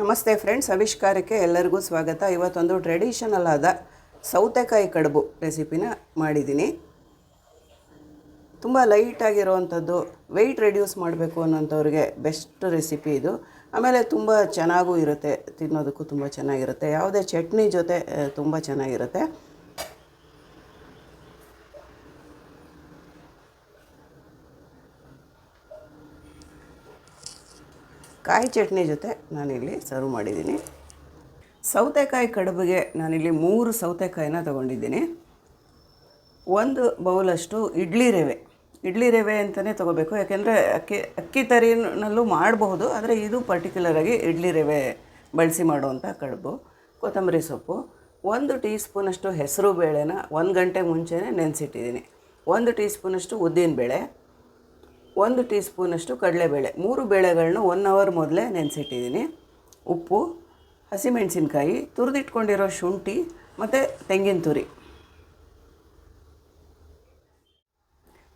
ನಮಸ್ತೆ ಫ್ರೆಂಡ್ಸ್ ಆವಿಷ್ಕಾರಕ್ಕೆ ಎಲ್ಲರಿಗೂ ಸ್ವಾಗತ. ಇವತ್ತೊಂದು ಟ್ರೆಡಿಷನಲ್ ಆದ ಸೌತೆಕಾಯಿ ಕಡುಬು ರೆಸಿಪಿನ ಮಾಡಿದ್ದೀನಿ. ತುಂಬ ಲೈಟಾಗಿರೋವಂಥದ್ದು ವೆಯ್ಟ್ ರೆಡ್ಯೂಸ್ ಮಾಡಬೇಕು ಅನ್ನೋಂಥವ್ರಿಗೆ ಬೆಸ್ಟ್ ರೆಸಿಪಿ ಇದು. ಆಮೇಲೆ ತುಂಬ ಚೆನ್ನಾಗೂ ಇರುತ್ತೆ, ತಿನ್ನೋದಕ್ಕೂ ತುಂಬ ಚೆನ್ನಾಗಿರುತ್ತೆ. ಯಾವುದೇ ಚಟ್ನಿ ಜೊತೆ ತುಂಬ ಚೆನ್ನಾಗಿರುತ್ತೆ. ಕಾಯಿ ಚಟ್ನಿ ಜೊತೆ ನಾನಿಲ್ಲಿ ಸರ್ವ್ ಮಾಡಿದ್ದೀನಿ. ಸೌತೆಕಾಯಿ ಕಡುಬಿಗೆ ನಾನಿಲ್ಲಿ ಮೂರು ಸೌತೆಕಾಯಿನ ತೊಗೊಂಡಿದ್ದೀನಿ. ಒಂದು ಬೌಲಷ್ಟು ಇಡ್ಲಿ ರವೆ. ಇಡ್ಲಿ ರವೆ ಅಂತಲೇ ತೊಗೋಬೇಕು. ಯಾಕೆಂದರೆ ಅಕ್ಕಿ ಅಕ್ಕಿ ತರಿನಲ್ಲೂ ಮಾಡಬಹುದು, ಆದರೆ ಇದು ಪರ್ಟಿಕ್ಯುಲರಾಗಿ ಇಡ್ಲಿ ರವೆ ಬಳಸಿ ಮಾಡುವಂಥ ಕಡುಬು. ಕೊತ್ತಂಬರಿ ಸೊಪ್ಪು, ಒಂದು ಟೀ ಸ್ಪೂನಷ್ಟು ಹೆಸರು ಬೇಳೆನ ಒಂದು ಗಂಟೆ ಮುಂಚೆನೇ ನೆನೆಸಿಟ್ಟಿದ್ದೀನಿ. ಒಂದು ಟೀ ಸ್ಪೂನಷ್ಟು ಉದ್ದಿನಬೇಳೆ ಒಂದು ಟೀ ಸ್ಪೂನಷ್ಟು ಕಡಲೆಬೇಳೆ. ಮೂರು ಬೇಳೆಗಳನ್ನ ಒನ್ ಅವರ್ ಮೊದಲೇ ನೆನೆಸಿಟ್ಟಿದ್ದೀನಿ. ಉಪ್ಪು, ಹಸಿಮೆಣಸಿನ್ಕಾಯಿ, ತುರಿದಿಟ್ಕೊಂಡಿರೋ ಶುಂಠಿ ಮತ್ತು ತೆಂಗಿನ ತುರಿ.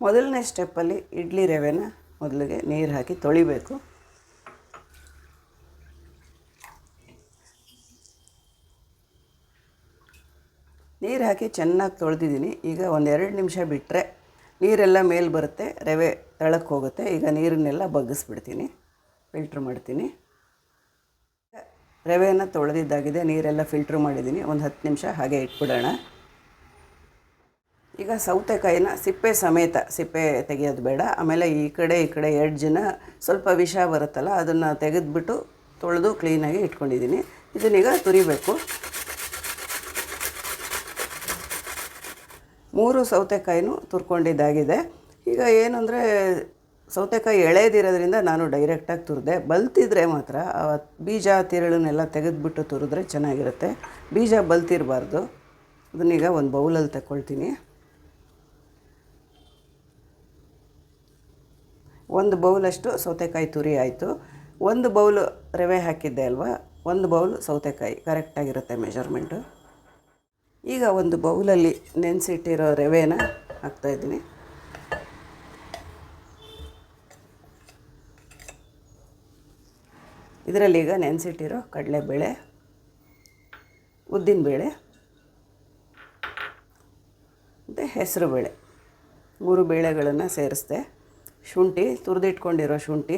ಮೊದಲನೇ ಸ್ಟೆಪ್ಪಲ್ಲಿ ಇಡ್ಲಿ ರವೆನ ಮೊದಲಿಗೆ ನೀರು ಹಾಕಿ ತೊಳಿಬೇಕು. ನೀರು ಹಾಕಿ ಚೆನ್ನಾಗಿ ತೊಳೆದಿದ್ದೀನಿ. ಈಗ ಒಂದೆರಡು ನಿಮಿಷ ಬಿಟ್ಟರೆ ನೀರೆಲ್ಲ ಮೇಲೆ ಬರುತ್ತೆ, ರವೆ ತಳಕ್ಕೆ ಹೋಗುತ್ತೆ. ಈಗ ನೀರನ್ನೆಲ್ಲ ಬಗ್ಗಿಸ್ಬಿಡ್ತೀನಿ ಫಿಲ್ಟ್ರ್ ಮಾಡ್ತೀನಿ. ರವೆಯನ್ನು ತೊಳೆದಿದ್ದಾಗಿದೆ, ನೀರೆಲ್ಲ ಫಿಲ್ಟ್ರ್ ಮಾಡಿದ್ದೀನಿ. ಒಂದು ಹತ್ತು ನಿಮಿಷ ಹಾಗೆ ಇಟ್ಬಿಡೋಣ. ಈಗ ಸೌತೆಕಾಯಿನ ಸಿಪ್ಪೆ ಸಮೇತ, ಸಿಪ್ಪೆ ತೆಗೆಯೋದು ಬೇಡ. ಆಮೇಲೆ ಈ ಕಡೆ ಈ ಕಡೆ ಎಡ್ಜನ್ನ ಸ್ವಲ್ಪ ವಿಷ ಬರುತ್ತಲ್ಲ, ಅದನ್ನು ತೆಗೆದುಬಿಟ್ಟು ತೊಳೆದು ಕ್ಲೀನಾಗಿ ಇಟ್ಕೊಂಡಿದ್ದೀನಿ. ಇದನ್ನೀಗ ತುರಿಬೇಕು. ಮೂರು ಸೌತೆಕಾಯಿನೂ ತುರ್ಕೊಂಡಿದ್ದಾಗಿದೆ. ಈಗ ಏನಂದರೆ, ಸೌತೆಕಾಯಿ ಎಳೆದಿರೋದ್ರಿಂದ ನಾನು ಡೈರೆಕ್ಟಾಗಿ ತುರಿದೆ, ಬಲ್ತಿದ್ರೆ ಮಾತ್ರ ಆ ಬೀಜ ತಿರುಳನ್ನೆಲ್ಲ ತೆಗೆದುಬಿಟ್ಟು ತುರಿದ್ರೆ ಚೆನ್ನಾಗಿರುತ್ತೆ. ಬೀಜ ಬಲ್ತಿರಬಾರ್ದು. ಅದನ್ನೀಗ ಒಂದು ಬೌಲಲ್ಲಿ ತಗೊಳ್ತೀನಿ ಒಂದು ಬೌಲಷ್ಟು ಸೌತೆಕಾಯಿ ತುರಿ ಆಯಿತು. ಒಂದು ಬೌಲ್ ರವೆ ಹಾಕಿದ್ದೆ ಅಲ್ವಾ? ಒಂದು ಬೌಲ್ ಸೌತೆಕಾಯಿ. ಕರೆಕ್ಟಾಗಿರುತ್ತೆ ಮೆಷರ್ಮೆಂಟು ಈಗ ಒಂದು ಬೌಲಲ್ಲಿ ನೆನೆಸಿಟ್ಟಿರೋ ರವೆನ ಹಾಕ್ತಾಯಿದ್ದೀನಿ ಇದರಲ್ಲಿ ಈಗ ನೆನೆಸಿಟ್ಟಿರೋ ಕಡಲೆಬೇಳೆ, ಉದ್ದಿನಬೇಳೆ, ಮತ್ತು ಹೆಸರು ಬೇಳೆ ಮೂರು ಬೇಳೆಗಳನ್ನು ಸೇರಿಸ್ದೆ. ಶುಂಠಿ, ತುರಿದಿಟ್ಕೊಂಡಿರೋ ಶುಂಠಿ,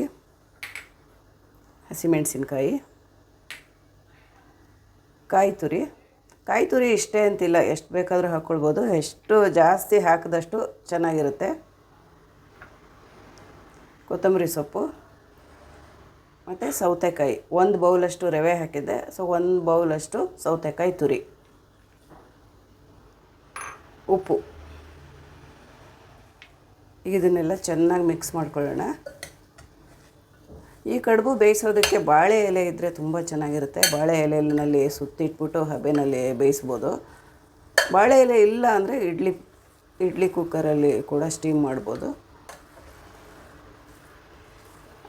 ಹಸಿಮೆಣಸಿನ್ಕಾಯಿ ಕಾಯಿ ತುರಿ ಕಾಯಿ ತುರಿ ಇಷ್ಟೇ ಅಂತಿಲ್ಲ. ಎಷ್ಟು ಬೇಕಾದರೂ ಹಾಕ್ಕೊಳ್ಬೋದು ಎಷ್ಟು ಜಾಸ್ತಿ ಹಾಕಿದಷ್ಟು ಚೆನ್ನಾಗಿರುತ್ತೆ. ಕೊತ್ತಂಬರಿ ಸೊಪ್ಪು. ಮತ್ತು ಸೌತೆಕಾಯಿ. ಒಂದು ಬೌಲಷ್ಟು ರವೆ ಹಾಕಿದ್ದೆ. ಸೊ, ಒಂದು ಬೌಲಷ್ಟು ಸೌತೆಕಾಯಿ ತುರಿ. ಉಪ್ಪು. ಈಗ ಇದನ್ನೆಲ್ಲ ಚೆನ್ನಾಗಿ ಮಿಕ್ಸ್ ಮಾಡ್ಕೊಳ್ಳೋಣ. ಈ ಕಡುಬು ಬೇಯಿಸೋದಕ್ಕೆ ಬಾಳೆ ಎಲೆ ಇದ್ದರೆ ತುಂಬ ಚೆನ್ನಾಗಿರುತ್ತೆ. ಬಾಳೆ ಎಲೆಯಲ್ಲಿ ಸುತ್ತಿಟ್ಬಿಟ್ಟು ಹಬೆನಲ್ಲಿ ಬೇಯಿಸ್ಬೋದು. ಬಾಳೆ ಎಲೆ ಇಲ್ಲ ಅಂದರೆ ಇಡ್ಲಿ ಇಡ್ಲಿ ಕುಕ್ಕರಲ್ಲಿ ಕೂಡ ಸ್ಟೀಮ್ ಮಾಡ್ಬೋದು.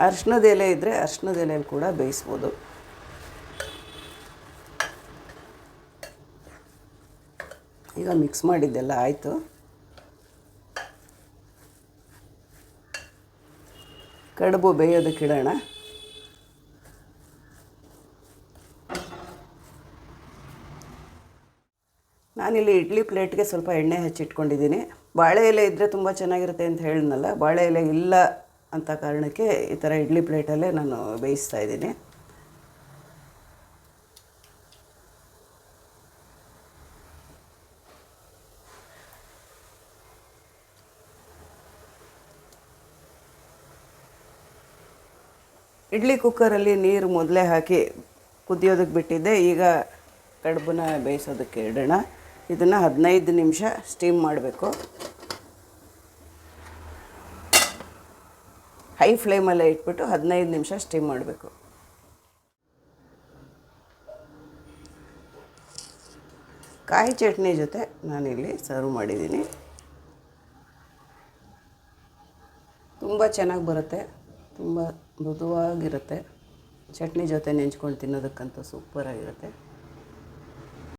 ಅರ್ಶಿನದ ಎಲೆ ಇದ್ದರೆ ಅರ್ಶಿನದ ಎಲೆಯಲ್ಲಿ ಕೂಡ ಬೇಯಿಸ್ಬೋದು. ಈಗ ಮಿಕ್ಸ್ ಮಾಡಿದ್ದೆಲ್ಲ ಆಯಿತು. ಕಡುಬು ಬೇಯೋದಕ್ಕಿಡೋಣ ನಾನಿಲ್ಲಿ ಇಡ್ಲಿ ಪ್ಲೇಟ್ಗೆ ಸ್ವಲ್ಪ ಎಣ್ಣೆ ಹಚ್ಚಿಟ್ಕೊಂಡಿದ್ದೀನಿ. ಬಾಳೆ ಎಲೆ ಇದ್ದರೆ ತುಂಬ ಚೆನ್ನಾಗಿರುತ್ತೆ ಅಂತ ಹೇಳಿದ್ನಲ್ಲ, ಬಾಳೆ ಎಲೆ ಇಲ್ಲ ಅಂತ ಕಾರಣಕ್ಕೆ ಈ ಥರ ಇಡ್ಲಿ ಪ್ಲೇಟಲ್ಲೇ ನಾನು ಬೇಯಿಸ್ತಾ ಇದ್ದೀನಿ. ಇಡ್ಲಿ ಕುಕ್ಕರಲ್ಲಿ ನೀರು ಮೊದಲೇ ಹಾಕಿ ಕುದಿಯೋದಕ್ಕೆ ಬಿಟ್ಟಿದ್ದೆ. ಈಗ ಕಡುಬನ್ನ ಬೇಯಿಸೋದಕ್ಕೆ ಇಡೋಣ. ಇದನ್ನು ಹದಿನೈದು ನಿಮಿಷ ಸ್ಟೀಮ್ ಮಾಡಬೇಕು. ಹೈ ಫ್ಲೇಮಲ್ಲೇ ಇಟ್ಬಿಟ್ಟು ಹದಿನೈದು ನಿಮಿಷ ಸ್ಟೀಮ್ ಮಾಡಬೇಕು. ಕಾಯಿ ಚಟ್ನಿ ಜೊತೆ ನಾನಿಲ್ಲಿ ಸರ್ವ್ ಮಾಡಿದ್ದೀನಿ. ತುಂಬ ಚೆನ್ನಾಗಿ ಬರುತ್ತೆ. ತುಂಬ ಮೃದುವಾಗಿರುತ್ತೆ. ಚಟ್ನಿ ಜೊತೆ ನೆಂಚ್ಕೊಂಡು ತಿನ್ನೋದಕ್ಕಂತೂ ಸೂಪರಾಗಿರುತ್ತೆ.